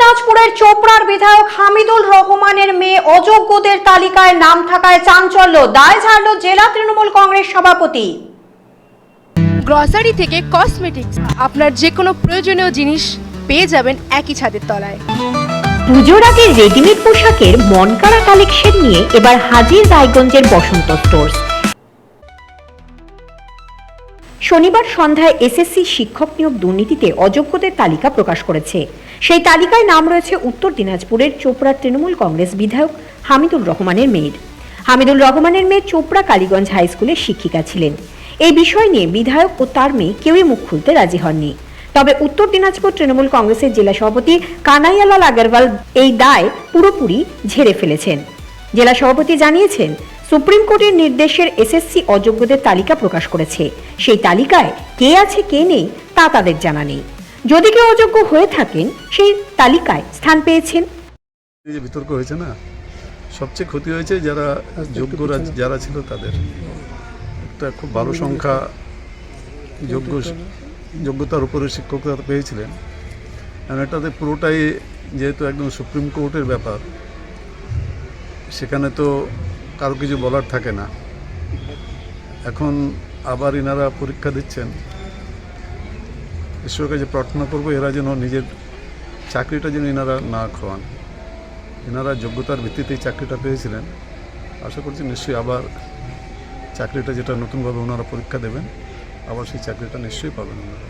দিনাজপুরের চোপড়ার বিধায়ক হামিদুল রহমানের মেয়ে অযোগ্যদের তালিকায় নাম থাকায় চাঞ্চল্য। দায় ঝাড়ল জেলা তৃণমূল কংগ্রেস সভাপতি। গ্রসারি থেকে কসমেটিক্স আপনার যে কোনো প্রয়োজনীয় জিনিস পেয়ে যাবেন একই ছাদের তলায়। পুজোর আগে রেডিমেড পোশাকের মনকাড়া কালেকশন নিয়ে এবার হাজির রায়গঞ্জের বসন্ত স্টোর্স শনিবার সন্ধ্যায় এসএসসি শিক্ষক নিয়োগ দুর্নীতিতে অযোগ্যদের তালিকা প্রকাশ করেছে। সেই তালিকায় নাম রয়েছে উত্তর দিনাজপুরের চোপড়ার তৃণমূল কংগ্রেস বিধায়ক হামিদুল রহমানের মেয়ের। হামিদুল রহমানের মেয়ে চোপড়া কালীগঞ্জ হাই স্কুলের শিক্ষিকা ছিলেন। এই বিষয় নিয়ে বিধায়ক ও তার মেয়ে কেউই মুখ খুলতে রাজি হননি। তবে উত্তর দিনাজপুর তৃণমূল কংগ্রেসের জেলা সভাপতি কানাইয়ালাল আগরওয়াল এই দায় পুরোপুরি ঝেড়ে ফেলেছেন। জেলা সভাপতি জানিয়েছেন সুপ্রিম কোর্টের নির্দেশের এসএসসি অযোগ্যদের তালিকা প্রকাশ করেছে। সেই তালিকায় কে আছে, কে নেই, তা তাদের জানা নেই। যদি কেউ অযোগ্য হয়ে থাকেন, সেই তালিকায় স্থান পেয়েছেন। যে বিতর্ক হয়েছে না, সবচেয়ে ক্ষতি হয়েছে যারা যোগ্যরা যারা ছিল তাদের। একটা খুব ভালো সংখ্যা যোগ্য, যোগ্যতার উপরে শিক্ষকরা পেয়েছিলেন। কারণ এটাতে পুরোটাই যেহেতু একদম সুপ্রিম কোর্টের ব্যাপার, সেখানে তো কারও কিছু বলার থাকে না। এখন আবার ইনারা পরীক্ষা দিচ্ছেন। ঈশ্বরের কাছে প্রার্থনা করব এরা যেন নিজের চাকরিটা যেন এনারা না খোয়ান। এনারা যোগ্যতার ভিত্তিতেই চাকরিটা পেয়েছিলেন। আশা করছি নিশ্চয়ই আবার চাকরিটা যেটা নতুনভাবে ওনারা পরীক্ষা দেবেন আবার সেই চাকরিটা নিশ্চয়ই পাবেন ওনারা।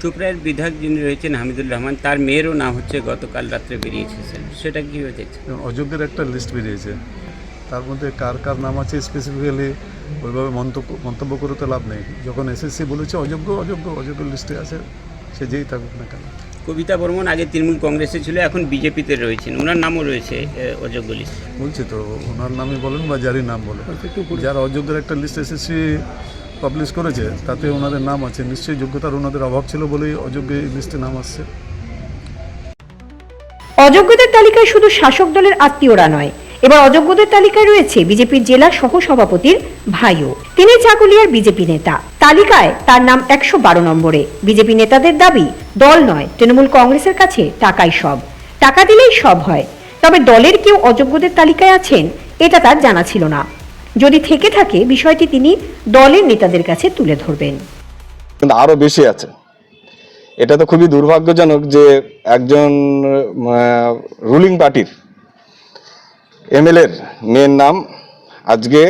চোপড়ার বিধায়ক যিনি রয়েছেন হামিদুর রহমান তার মেয়েরও নাম হচ্ছে গতকাল রাত্রে বেরিয়েছে সেটা কীভাবে দেখছেন এবং অযোগ্যের একটা লিস্ট বেরিয়েছে। তার মধ্যে কার কার নাম আছে স্পেসিফিক্যালি ওইভাবে মন্তব্য মন্তব্য করে তো লাভ নেই। যখন এসএসসি বলেছে অযোগ্য অযোগ্য অযোগ্য লিস্টে আছে সে যেই থাকুক না কেন। কবিতা বর্মন আগে তৃণমূল কংগ্রেসে ছিল এখন বিজেপিতে রয়েছেন। ওনার নামও রয়েছে এ, অযোগ্য লিস্ট বলছি তো ওনার নামই বলেন বা যারই নাম বলেন। যারা অযোগ্যের একটা লিস্ট এসএসসি পাবলিশ করেছে তাতে ওনাদের নাম আছে। নিশ্চয়ই যোগ্যতার ওনাদের অভাব ছিল বলেই অযোগ্য এই লিস্টে নাম আসছে। অযোগ্যদের তালিকায় শুধু শাসক দলের আত্মীয়রা নয় এবার অযোগ্যদের তালিকায় রয়েছে বিজেপির জেলা সহ সভাপতির ভাইও। তিনি চাকুলিয়ার বিজেপি নেতা। তালিকায় তার নাম একশো বারো নম্বরে। বিজেপি নেতাদের দাবি, দল নয়, তৃণমূল কংগ্রেসের কাছে টাকাই সব। টাকা দিলেই সব হয়। তবে দলের কেউ অযোগ্যদের তালিকায় আছেন, এটা তার জানা ছিল না। যদি থেকে থাকে, বিষয়টি তিনি দলের নেতাদের কাছে তুলে ধরবেন। কিন্তু আরও বেশি আছে। এটা তো খুবই দুর্ভাগ্যজনক যে একজন রুলিং পার্টির এমএলএর মেয়ের নাম আজকে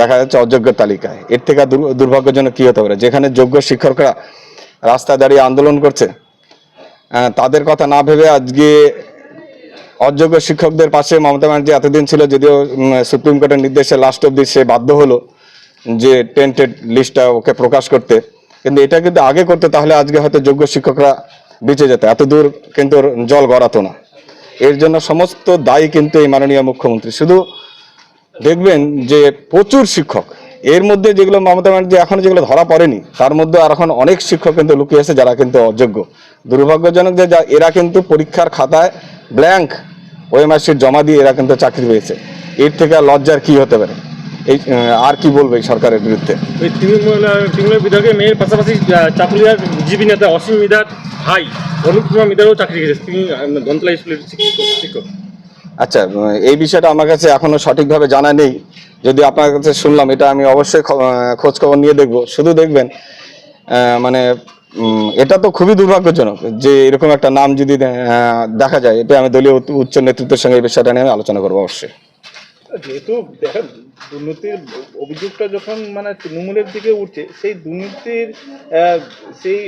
দেখা যাচ্ছে অযোগ্য তালিকায়। এর থেকে দুর্ভাগ্যজনক কি হতে পারে? যেখানে যোগ্য শিক্ষকরা রাস্তায় দাঁড়িয়ে আন্দোলন করছে তাদের কথা না ভেবে আজকে অযোগ্য শিক্ষকদের পাশে মমতা ব্যানার্জি এতদিন ছিল যদিও সুপ্রিম কোর্টের নির্দেশে লাস্ট অব্দি সে বাধ্য হলো যে টেন্টেড লিস্টটা ওকে প্রকাশ করতে। কিন্তু এটা কিন্তু আগে করতে, তাহলে আজকে হয়তো যোগ্য শিক্ষকরা বেঁচে যেত। এত দূর কিন্তু জল গড়াতো না। এর জন্য সমস্ত দায়ী কিন্তু এই মাননীয় মুখ্যমন্ত্রী। শুধু দেখবেন যে প্রচুর শিক্ষক, এর মধ্যে যেগুলো মমতা ব্যানার্জি এখন যেগুলো ধরা পড়েনি, তার মধ্যে আর এখন অনেক শিক্ষক কিন্তু লুকিয়ে আছে যারা কিন্তু অযোগ্য। দুর্ভাগ্যজনক যে এরা কিন্তু পরীক্ষার খাতায় ব্ল্যাঙ্ক ওএমআরসির জমা দিয়ে এরা কিন্তু চাকরি পেয়েছে। এর থেকে লজ্জার কি হতে পারে? এই আর কি বলব এই সরকারের বিরুদ্ধে? তৃণমূল বিধায়কের মেয়ের পাশাপাশি চাকুলিয়ার বিজেপি নেতা অসীম মিদার ভাই অনুপ কুমার মিদারও চাকরি গেছে তিনি ধনতলা স্কুলের শিক্ষক আচ্ছা এই বিষয়টা আমার কাছে এখনও সঠিকভাবে জানা নেই। যদি আপনার কাছে শুনলাম এটা আমি অবশ্যই খোঁজ খবর নিয়ে দেখব। শুধু দেখবেন মানে এটা তো খুবই দুর্ভাগ্যজনক যে এরকম একটা নাম যদি দেখা যায় এটা আমি দলীয় উচ্চ- নেতৃত্বের সঙ্গে এই বিষয়টা নিয়ে আমি আলোচনা করব অবশ্যই। যেহেতু দুর্নীতির অভিযোগটা যখন মানে তৃণমূলের দিকে উঠছে, সেই দুর্নীতির সেই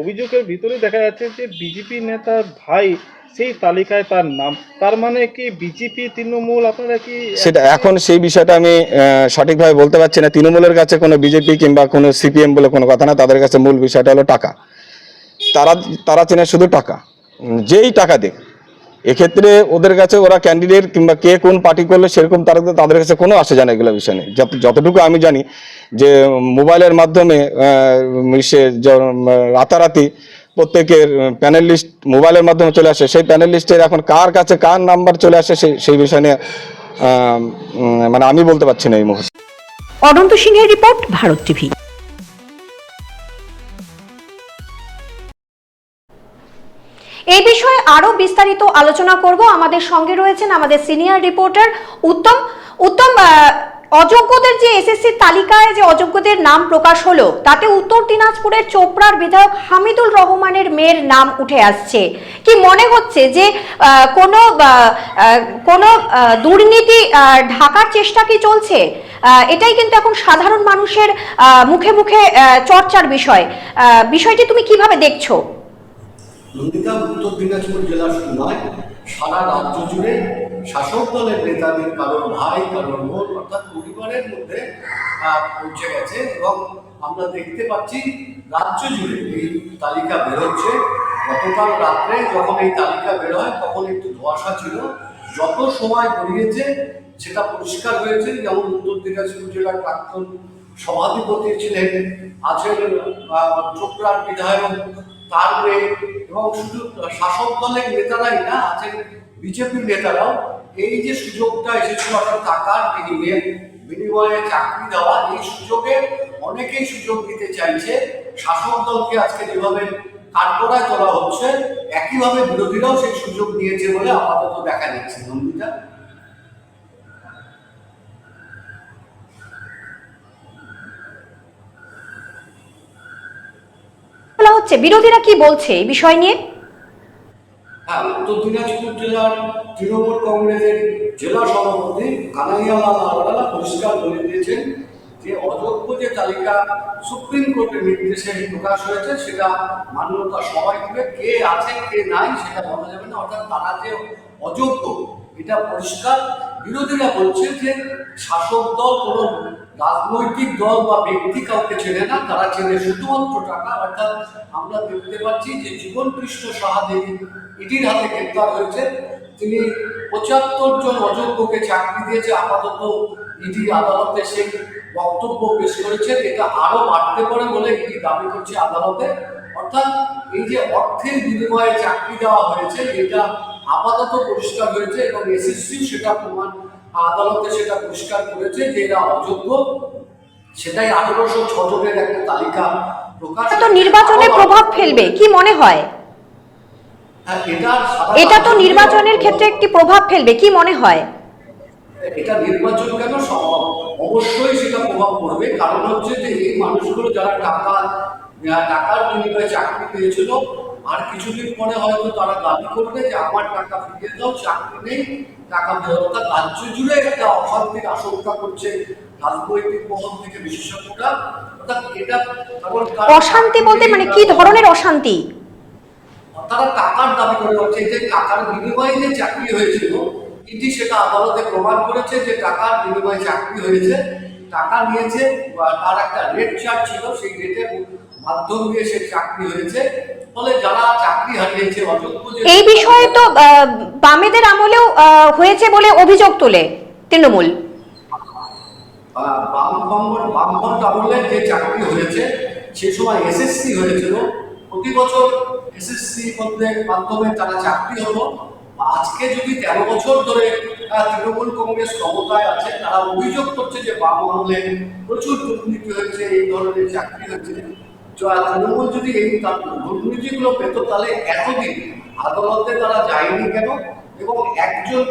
অভিযোগের ভিতরে দেখা যাচ্ছে যে বিজেপি নেতার ভাই সেই তালিকায় তার নাম। তার মানে কি বিজেপি তৃণমূল, আপনারা কি সেটা এখন সেই বিষয়টা আমি সঠিকভাবে বলতে পারছি না। তৃণমূলের কাছে কোনো বিজেপি কিংবা কোনো সিপিএম বলে কোনো কথা না, তাদের কাছে মূল বিষয়টা হলো টাকা। তারা তারা চেনে শুধু টাকা। যেই টাকা দেখ এক্ষেত্রে ওদের কাছে ওরা ক্যান্ডিডেট কিংবা কে কোন পার্টি করলে সেরকম তারা তাদের কাছে কোনো আসে জানে এগুলো বিষয় নেই। যত- যতটুকু আমি জানি যে মোবাইলের মাধ্যমে সে রাতারাতি প্রত্যেকের প্যানেল লিস্ট মোবাইলের মাধ্যমে চলে আসে। সেই প্যানেল লিস্টের এখন কার কাছে কার নাম্বার চলে আসে সেই সেই বিষয় নিয়ে মানে আমি বলতে পারছি না এই মুহূর্তে। অনন্ত সিংহের রিপোর্ট, ভারত টিভি। এই বিষয়ে আরও বিস্তারিত আলোচনা করব। আমাদের সঙ্গে রয়েছেন আমাদের সিনিয়র রিপোর্টার উত্তম। উত্তম অযোগ্যদের যে এসএসসি তালিকায় যে অযোগ্যদের নাম প্রকাশ হলো, তাতে উত্তর দিনাজপুরের চোপড়ার বিধায়ক হামিদুল রহমানের মেয়ের নাম উঠে আসছে। কি মনে হচ্ছে যে কোনো কোনো দুর্নীতি ঢাকার চেষ্টা কি চলছে? এটাই কিন্তু এখন সাধারণ মানুষের মুখে মুখে চর্চার বিষয়। বিষয়টি তুমি কীভাবে দেখছ? নন্দিতা উত্তর দিনাজপুর জেলা শুধু নয় সারা রাজ্য জুড়ে শাসক দলের নেতাদের কারোর ভাই কারোর বোন, অর্থাৎ পরিবারের মধ্যে পৌঁছে গেছে এবং আমরা দেখতে পাচ্ছি রাজ্য জুড়ে এই তালিকা বেরোচ্ছে। গতকাল রাত্রে যখন এই তালিকা বেরোয়, তখন একটু ধোঁয়াশা ছিল। যত সময় গড়িয়েছে, সেটা পরিষ্কার হয়েছে। যেমন উত্তর দিনাজপুর জেলার প্রাক্তন সভাধিপতি ছিলেন, আছেন চোপড়ার বিধায়ক তার মেয়ে এবং শুধু শাসক দলের নেতারাই না, আছেন বিজেপির নেতারাও, এই যে সুযোগটা এসেছিল অর্থাৎ টাকার বিনিময়ে বিনিময়ে চাকরি দেওয়া, এই সুযোগে অনেকেই সুযোগ দিতে চাইছে। শাসক দলকে আজকে যেভাবে কাঠগড়ায় তোলা হচ্ছে, একইভাবে বিরোধীরাও সেই সুযোগ নিয়েছে বলে আপাতত দেখা যাচ্ছে। নন্দিতা? হচ্ছে? বিরোধীরা কি বলছে এই বিষয় নিয়ে? হ্যাঁ উত্তর দিনাজপুর জেলার তৃণমূল কংগ্রেসের জেলা সভাপতি কানাইয়ালাল আলাদা পরিষ্কার বলে দিয়েছেন যে, অযোগ্য যে তালিকা সুপ্রিম কোর্টের নির্দেশে প্রকাশ হয়েছে, সেটা মান্যতা সবাই দিবে। কে আছে, কে নাই, সেটা বলা যাবে না। অর্থাৎ তারা যে অযোগ্য, এটা পরিষ্কার। বিরোধীরা বলছে যে, শাসক দল কোনো রাজনৈতিক দল বা ব্যক্তি কাউকে চেনে না, তারা চেনে শুধুমাত্র টাকা। অর্থাৎ আমরা দেখতে পাচ্ছি যে জীবন কৃষ্ণ সাহাদেবী ইডির হাতে গ্রেপ্তার হয়েছে। তিনি পঁচাত্তর জন অযোগ্যকে চাকরি দিয়েছে, আপাতত ইডি আদালতে সেই বক্তব্য পেশ করেছেন এটা আরও বাড়তে পারে বলে ইডি দাবি করছে আদালতে। অর্থাৎ এই যে অর্থের বিনিময়ে চাকরি দেওয়া হয়েছে, এটা আপাতত পরিষ্কার হয়েছে এবং এসএসসি সেটা প্রমাণ আদালতে সেটা পরিষ্কার করেছে যে এরা অযোগ্য। সেটাই আঠারোশো ছজনের একটা তালিকা প্রকাশ এটা তো নির্বাচনে প্রভাব ফেলবে কি মনে হয়? হ্যাঁ, এটা এটা তো নির্বাচনের ক্ষেত্রে একটি প্রভাব ফেলবে কি মনে হয়? এটা নির্বাচন কেন সম্ভব? অবশ্যই সেটা প্রভাব পড়বে। কারণ হচ্ছে যে এই মানুষগুলো যারা টাকা টাকার বিনিময়ে চাকরি পেয়েছিল আর কিছুদিন পরে হয়তো তারা দাবি করবে যে আমার টাকা ফিরিয়ে দাও চাকরি নেই টাকা ফেরত অর্থাৎ রাজ্য জুড়ে একটা অশান্তির আশঙ্কা করছে রাজনৈতিক মহল থেকে বিশেষজ্ঞরা। অর্থাৎ এটা অশান্তি বলতে মানে কি ধরনের অশান্তি? তারা টাকার দাবি করে হচ্ছে যে টাকার বিনিময়ে যে চাকরি হয়েছিল ইডি সেটা আদালতে প্রমাণ করেছে যে টাকার বিনিময়ে চাকরি হয়েছে। টাকা নিয়েছে তার একটা রেট চার্জ ছিল সেই রেটের মাধ্যম দিয়ে সে চাকরি হয়েছে। ফলে যারা চাকরি হারিয়েছে অযোগ্য এই বিষয়ে তো বামেদের আমলেও হয়েছে বলে অভিযোগ তোলে তৃণমূল। বামফ্রন্ট বামফ্রন্ট আমলের যে চাকরি হয়েছে সে সময় এসএসসি হয়েছিল। প্রতি বছর এসএসসি মধ্যে মাধ্যমে তারা চাকরি হলো। আজকে যদি তেরো বছর ধরে তৃণমূল কংগ্রেস ক্ষমতায় আছে তারা অভিযোগ করছে যে বাম আমলে প্রচুর দুর্নীতি হয়েছে এই ধরনের চাকরি হয়েছে। তৃণমূল যদি এই দুর্নীতিগুলো পেত, তাহলে এতদিন আদালতে তারা যায়নি কেন? এবং একজন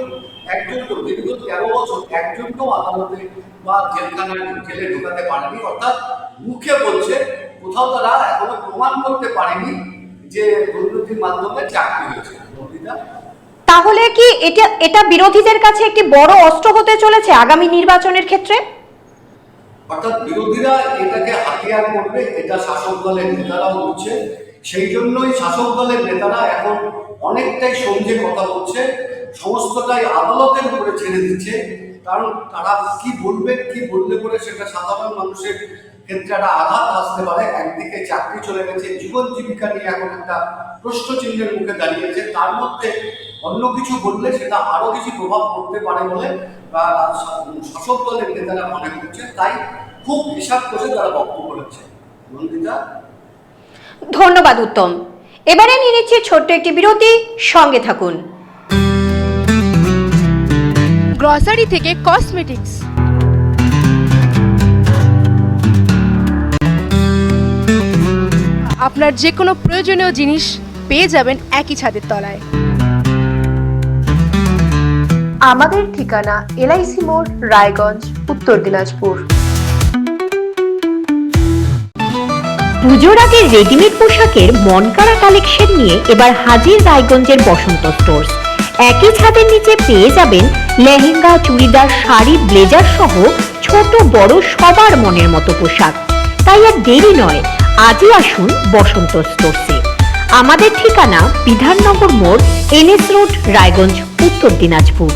একজন তো দীর্ঘ তেরো বছর একজনকেও আদালতে বা জেলখানায়, জেলে ঢোকাতে পারেনি। অর্থাৎ মুখে বলছে, কোথাও তারা এখনও প্রমাণ করতে পারেনি যে দুর্নীতির মাধ্যমে চাকরি হয়েছে। তাহলে কি এটা এটা বিরোধীদের কাছে একটি বড় অস্ত্র হতে চলেছে আগামী নির্বাচনের ক্ষেত্রে? অর্থাৎ বিরোধীরা এটাকে হাতিয়ার করবে, এটা শাসক দলের নেতারাও বলছে সেই জন্যই শাসক দলের নেতারা এখন অনেকটাই সমঝে কথা বলছে, সমস্তটাই আদালতের উপরে ছেড়ে দিচ্ছে। কারণ তারা কি বলবে, কি বললে পরে সেটা সাধারণ মানুষের ক্ষেত্রে একটা আঘাত আসতে পারে। একদিকে চাকরি চলে গেছে জীবন জীবিকা নিয়ে এখন একটা প্রশ্ন চিহ্নের মুখে দাঁড়িয়েছে তার মধ্যে অন্য কিছু বললে সেটা আরও কিছু প্রভাব পড়তে পারে বলে বা শাসক দলের নেতারা মনে করছে। তাই খুব হিসাব করে তারা বক্তব্য করেছে নন্দিতা? ধন্যবাদ উত্তম। এবারে নিয়ে নিচ্ছি ছোট্ট একটি বিরতি। সঙ্গে থাকুন। গ্রসারি থেকে কসমেটিক্স আপনার যে কোনো প্রয়োজনীয় জিনিস পেয়ে যাবেন একই ছাদের তলায়। আমাদের ঠিকানা এলআইসি মোড় রায়গঞ্জ উত্তর দিনাজপুর। পুজোর আগে রেডিমেড পোশাকের মনকাড়া কালেকশন নিয়ে এবার হাজির রায়গঞ্জের বসন্ত স্টোর্স একই ছাদের নিচে পেয়ে যাবেন লেহেঙ্গা চুড়িদার শাড়ি ব্লেজার সহ ছোট বড় সবার মনের মতো পোশাক। তাই আর দেরি নয় আজই আসুন বসন্ত স্টোর্সে আমাদের ঠিকানা বিধাননগর মোড় এনএস রোড রায়গঞ্জ উত্তর দিনাজপুর।